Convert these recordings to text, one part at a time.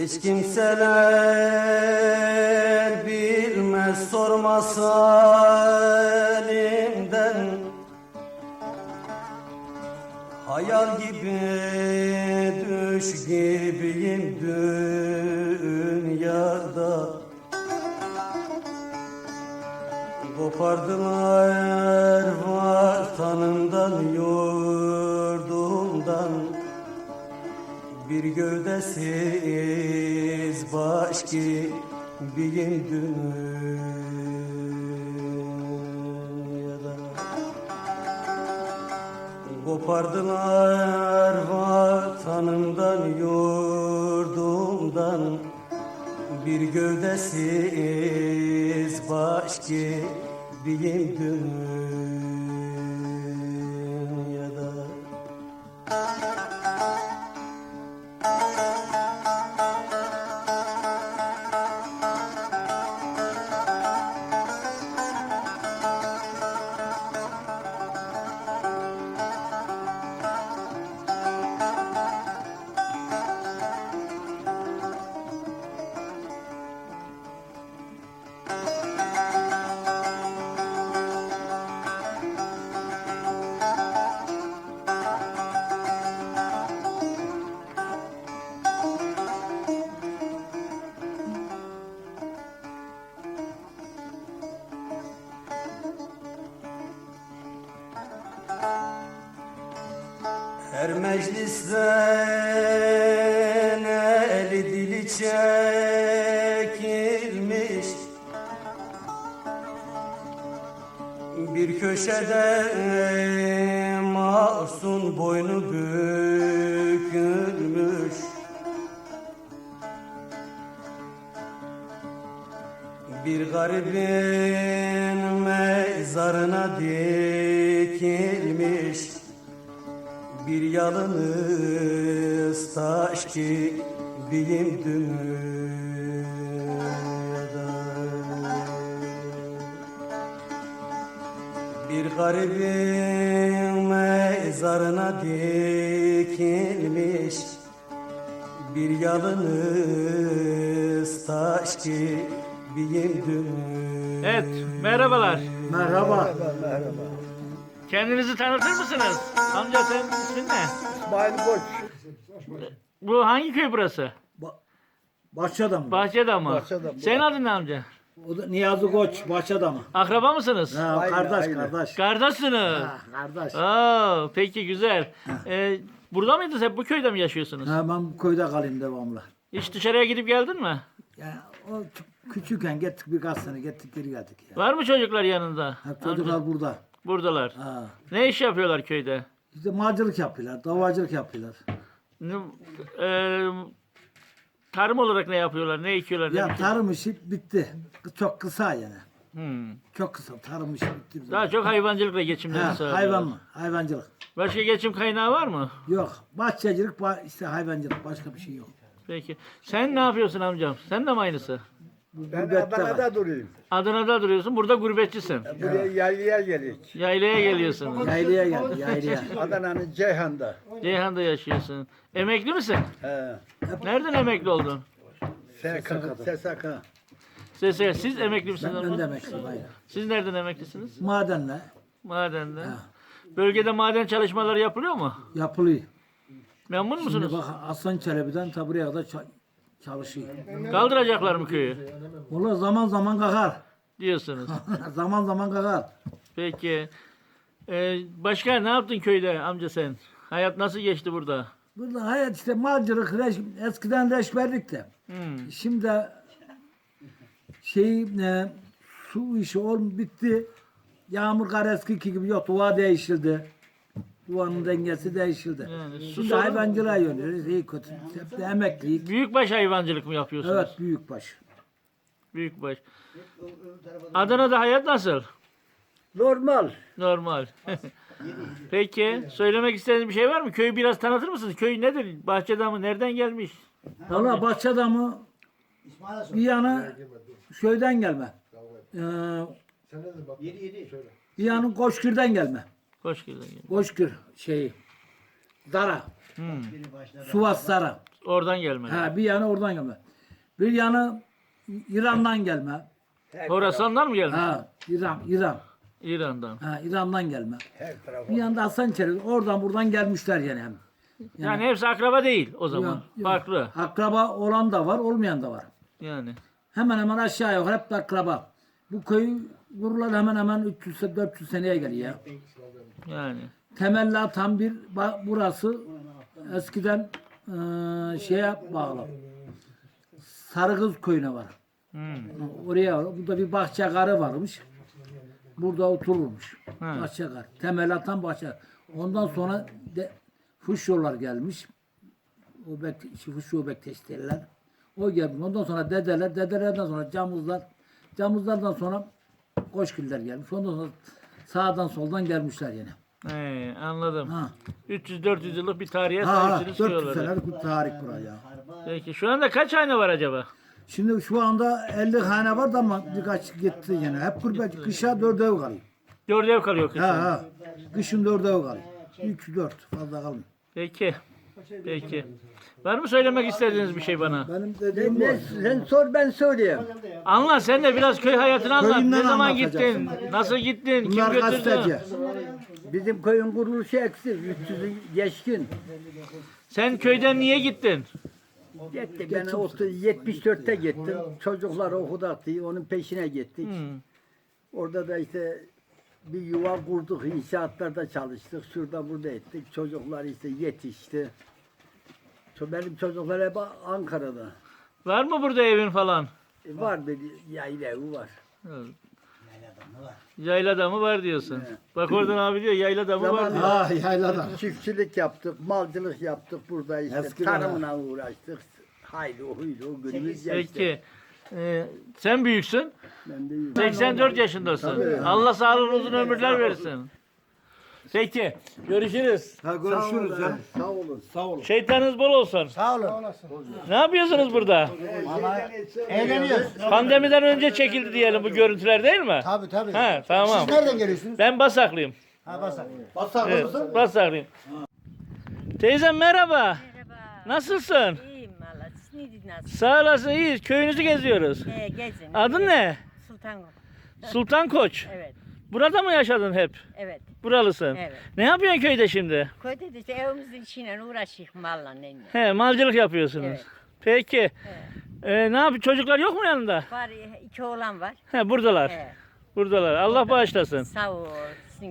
Hiç kimseler bilmez sormasa elimden. Hayal gibi düş gibiyim dünyada Kopardılar vatanımdan yurdumdan. Bir gövdesiz baş gibiyim dünyada. Kopardılar vatanımdan yurdumdan. Bir gövdesiz baş gibiyim dünyada meclisten eli dili çekilmiş. Bir köşede masum boynu bükülmüş. Bir garibin mezarına dikilmiş yalınız taş gibiyim dünyada Bir garibin mezarına dikilmiş Bir yalınız taş gibiyim dünyada Evet, merhabalar. Merhaba. Kendinizi tanıtır mısınız? Amca senin ismin ne? İsmail Koç. Bu hangi köy burası? Bahçe'de Bahçede mi? Bahçede, bu. Senin adın ne amca? O da Niyazi Koç Bahçe'de mi? Akraba mısınız? Ha, Aynı, kardeş aynı. kardeş. Kardeşsiniz. Ha, kardeş. Aa, peki güzel. Ee, burada mıydınız hep bu köyde mi yaşıyorsunuz? Ha, ben bu köyde kalayım devamlı. Hiç dışarıya gidip geldin mi? Ya, o küçükken gittik birkaç sene gittik geri geldik. Ya. Var mı çocuklar yanında? Ha, Amca, çocuklar burada. Buradalar. Ha. Ne iş yapıyorlar köyde? İşte macılık yapıyorlar, davacılık yapıyorlar. Ne, e, tarım olarak ne yapıyorlar? Ne ekiyorlar? Ne Ya biçiyorlar? tarım işi bitti. Çok kısa yani. Hmm. Çok kısa tarım işi bitti. bizim. Daha çok hayvancılıkla geçimlerini ha, sağlıyorlar. hayvan mı? Hayvancılık. Başka geçim kaynağı var mı? Yok. Bahçecilik, ba- işte hayvancılık. Başka bir şey yok. Peki. Sen ne yapıyorsun amcam? Sen de mi aynısı? Ben Gurbette Adana'da durayım. Adana'da duruyorsun. Burada gurbetçisin. Buraya yaylaya gelik. Yaylaya geliyorsun. Yaylaya geldi, yaylaya. Adana'nın Ceyhan'da. Ceyhan'da yaşıyorsun. Emekli misin? He. Nereden emekli oldun? SK, SSK. Siz, siz emekli misiniz? Ben, de emekliyim aynen. Siz nereden emeklisiniz? Madenle Madende. Bölgede maden çalışmaları yapılıyor mu? yapılıyor. Memnun Şimdi musunuz? bak Aslan Çelebi'den ta buraya kadar ça- çalışıyor. Kaldıracaklar mı köyü? Valla zaman zaman kakar. Diyorsunuz. zaman zaman kakar. Peki. Ee, başka ne yaptın köyde amca sen? Hayat nasıl geçti burada? Burada hayat işte malcılık, reş- eskiden reşberlik de. Hmm. Şimdi şey e, su işi ol bitti. Yağmur kar eskiki gibi yok. Duva değişildi. Duvanın dengesi değişildi. Yani su Şimdi sorunu- hayvancılığa yöneliyoruz. İyi kötü. Hep de emeklilik. Büyükbaş hayvancılık mı yapıyorsunuz? Evet büyükbaş. Büyükbaş. Adana'da hayat nasıl? Normal. Normal. Peki, söylemek istediğiniz bir şey var mı? Köyü biraz tanıtır mısınız? Köy nedir? Bahçede mi? Nereden gelmiş? Valla bahçede mı bir yanı köyden gelme. Ee, bir yanı Koşkür'den gelme. Koşkir'den geldi. Koşkür şeyi. Zara. Hmm. Suvas Zara. Oradan gelmedi. Ha, bir yanı oradan gelme. Bir yanı İran'dan gelme. Horasan'dan mı geldi? Ha, İran, İran. İran'dan. Ha, İran'dan gelme. Her tarafı. Bir yanda Hasan Çelebi. Oradan buradan gelmişler yani hem. Yani hepsi akraba değil o zaman. Yok, yok. Farklı. Akraba olan da var, olmayan da var. Yani. Hemen hemen aşağı yukarı hep de akraba. Bu köy kurulan hemen hemen 300 400 seneye geliyor. Yani. Temelli atan bir burası eskiden eee şeye bağlı. Sarıkız köyüne var. Hmm. Oraya var. Burada bir bahçe karı varmış. Burada otururmuş. Ha. Bahçe karı. Temel atan bahçe. Ondan sonra de fuş yollar gelmiş. O bek, şu fuş yol bekteştiler. O gelmiş. Ondan sonra dedeler, dedelerden sonra camuzlar, camuzlardan sonra koşkiller gelmiş. Ondan sonra sağdan soldan gelmişler yine. He, anladım. Ha. 300-400 yıllık bir tarihe Ha, sahipsiniz 400 diyorlar. senelik bir tarih buraya. Peki şu anda kaç hane var acaba? Şimdi şu anda 50 hane var da ama birkaç gitti yine. Hep gurbet, kışa dört ev kalıyor. Dört ev kalıyor kışın. Ha ha. Kışın dört ev kalıyor. 3 4 fazla kalmıyor. Peki. Peki. Var mı söylemek istediğiniz bir şey bana? Benim dediğim bu. Ne, sen sor ben söyleyeyim. Anlat sen de biraz köy hayatını anlat. Köyünden ne zaman anlatacaksın. gittin? Nasıl gittin? Kim Bunlar götürdü? Bizim köyün kuruluşu eksik. 300'ü geçkin. Sen köyden niye gittin? Gitti. Ben 30, 74'te gittim. Çocuklar okudaktı. Onun peşine gittik. Hmm. Orada da işte bir yuva kurduk. İnşaatlarda çalıştık. Şurada burada ettik. Çocuklar işte yetişti. Benim çocuklar hep Ankara'da. Var mı burada evin falan? E, Var bir yayla evi var. Yayla damı var diyorsun. Bak oradan abi diyor yayla damı var diyor. Ha yaylada. Çiftçilik yaptık, malcılık yaptık burada işte. Eskiden Tarımla uğraştık. Haydi o huydu o günümüz geçti. Peki. Ee, sen büyüksün. Ben de iyiyim. 84 yaşındasın. Tabii. Allah sağlıklı uzun ömürler versin. Peki. Görüşürüz. Ha Sağ görüşürüz olun. ya. Sağ olun. Sağ olun. Şeytanınız bol olsun. Sağ olun. Ne yapıyorsunuz burada? Eğleniyoruz. Pandemiden önce çekildi diyelim bu görüntüler değil mi? Tabii tabii. He tamam. Siz nereden geliyorsunuz? Ben Basaklıyım. Ha Basak. Evet, Basaklıyım. Teyzem merhaba. Merhaba. Nasılsın? İyiyim valla. Siz neydiniz nasıl? Sağ olasın iyiyiz. Köyünüzü geziyoruz. Ee, gezin. Adın ne? Sultan. Sultan Koç. Evet. Burada mı yaşadın hep? Evet. Buralısın. Evet. Ne yapıyorsun köyde şimdi? Köyde de işte evimizin içine uğraşıyık malla neyle. He, malcılık yapıyorsunuz. Evet. Peki. Evet. Ee, ne yapıyor? Çocuklar yok mu yanında? Var iki oğlan var. He, buradalar. Evet. Buradalar. Allah bağışlasın. Sağ ol.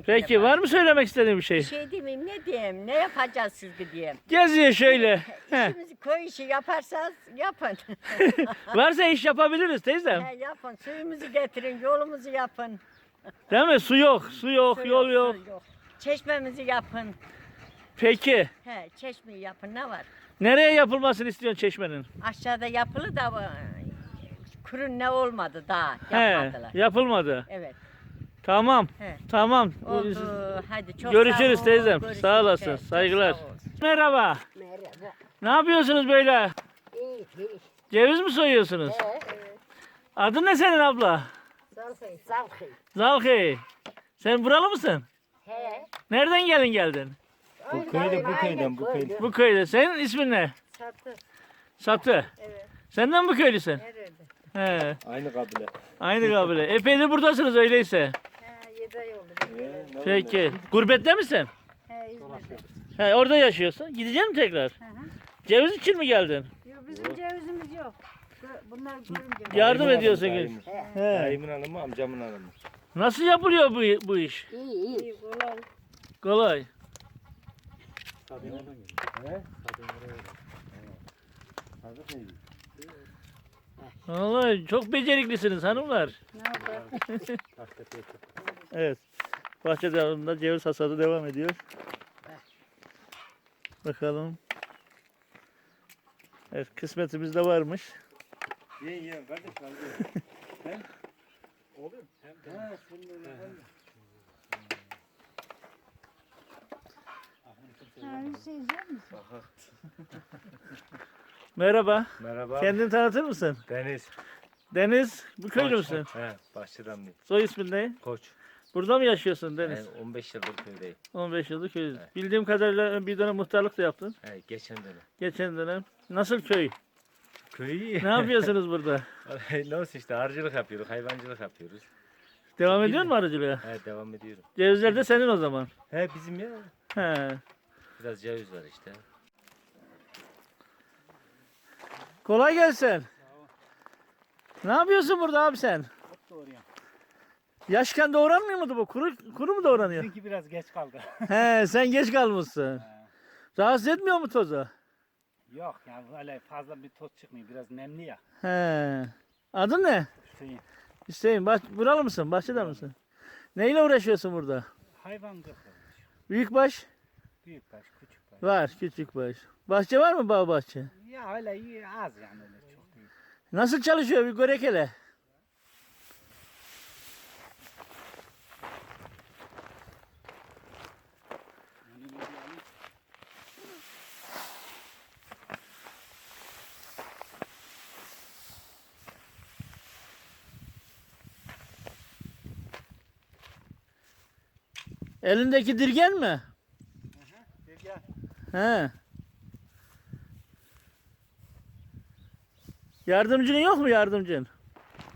Peki var mı söylemek istediğin bir şey? Bir şey diyeyim ne diyeyim ne yapacağız siz diyeyim. Geziyor şöyle. He. İşimizi köy işi yaparsanız yapın. Varsa iş yapabiliriz teyzem. He, yapın suyumuzu getirin yolumuzu yapın. Değil mi? Su yok, su yok, Su yol yok. su Çeşmemizi yapın. Peki. He, çeşmeyi yapın ne var? Nereye yapılmasını istiyorsun çeşmenin? Aşağıda yapılı da e, kurun ne olmadı daha He, yapmadılar. yapılmadı. Evet. Tamam. He. Tamam. Oldu. Hadi çok Görüşürüz sağ ol. teyzem. Görüşürüz. Sağ olasın. He, çok Saygılar. sağ ol. Merhaba. Ne yapıyorsunuz böyle? Ceviz mi soyuyorsunuz? Adın ne senin abla? Zalkı. Sen buralı mısın? He. Nereden gelin geldin? Bu köyde bu köyden bu köyden. Bu köyde. Senin ismin ne? Satı. Satı. Evet. Senden mi köylüsün? Nerede? He. Aynı kabile. Aynı kabile. Epeydir buradasınız öyleyse. He, yedi ay oldu. Peki. Gurbette misin? He, İzmir'de. He, orada yaşıyorsun. Gideceksin mi tekrar? Ceviz için mi geldin? Yok, bizim cevizimiz yok. Bunlar görünce. Yardım ediyorsun. Dayımın. He. Dayımın hanımı amcamın hanımı. Nasıl yapılıyor bu, bu iş? İyi kolay. Kolay. Vallahi çok beceriklisiniz hanımlar. Ne oldu? Evet. Bahçe devamında ceviz hasadı devam ediyor. Bakalım. Evet kısmetimiz de varmış. Ye ye kardeş kaldı. Merhaba. Merhaba. Kendini tanıtır mısın? Deniz. Deniz, bu köylü müsün? He, Bahçedamlıyım. Soy ismin ne? Koç. Burada mı yaşıyorsun Deniz? Ben 15 yıldır köydeyim. 15 yıldır köy. Bildiğim kadarıyla bir dönem muhtarlık da yaptın. He, geçen dönem. Geçen dönem. Nasıl köy? Köy iyi. Ne yapıyorsunuz burada? olsun işte arıcılık yapıyoruz, hayvancılık yapıyoruz. Devam ediyor mu arıcılığa? He devam ediyorum. Cevizler de senin o zaman. He bizim ya. He. Biraz ceviz var işte. Kolay gelsin. Ne yapıyorsun burada abi sen? Yaşken doğranmıyor muydu bu? Kuru, kuru mu doğranıyor? Çünkü biraz geç kaldı. He sen geç kalmışsın. Rahatsız etmiyor mu tozu? Yok ya öyle fazla bir toz çıkmıyor. Biraz nemli ya. He. Adın ne? Hüseyin. Hüseyin. Baş, buralı mısın? Bahçede misin? Neyle uğraşıyorsun burada? Hayvan kırkı. Büyükbaş Büyük baş, küçük baş. var, küçükbaş. Bahçe var mı bağ bahçe? Ya öyle iyi, az yani öyle çok değil. Nasıl çalışıyor bir görek hele. Elindeki dirgen mi? Dirgen. He. Yardımcın yok mu yardımcın?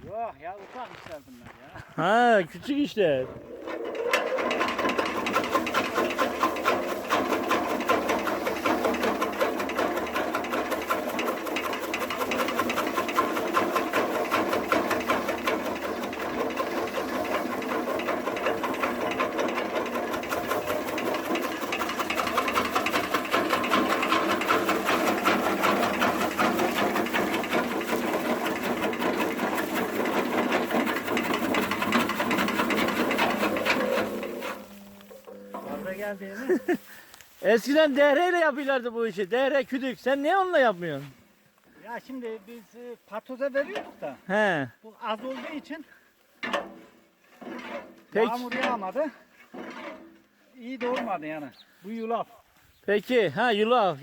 Yok ya ufak işler bunlar ya. Ha küçük işler. Fazla geldi mi? Eskiden dehreyle yapıyorlardı bu işi. Dehre küdük. Sen niye onunla yapmıyorsun? ya şimdi biz e, patoza veriyorduk da He. bu az olduğu için Peki. yağmur yağmadı. İyi de olmadı yani. Bu yulaf. Peki. Ha yulaf.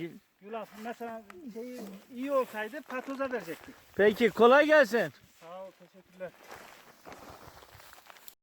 Yulaf mesela şey iyi olsaydı patoza verecektik. Peki kolay gelsin. Sağ ol teşekkürler.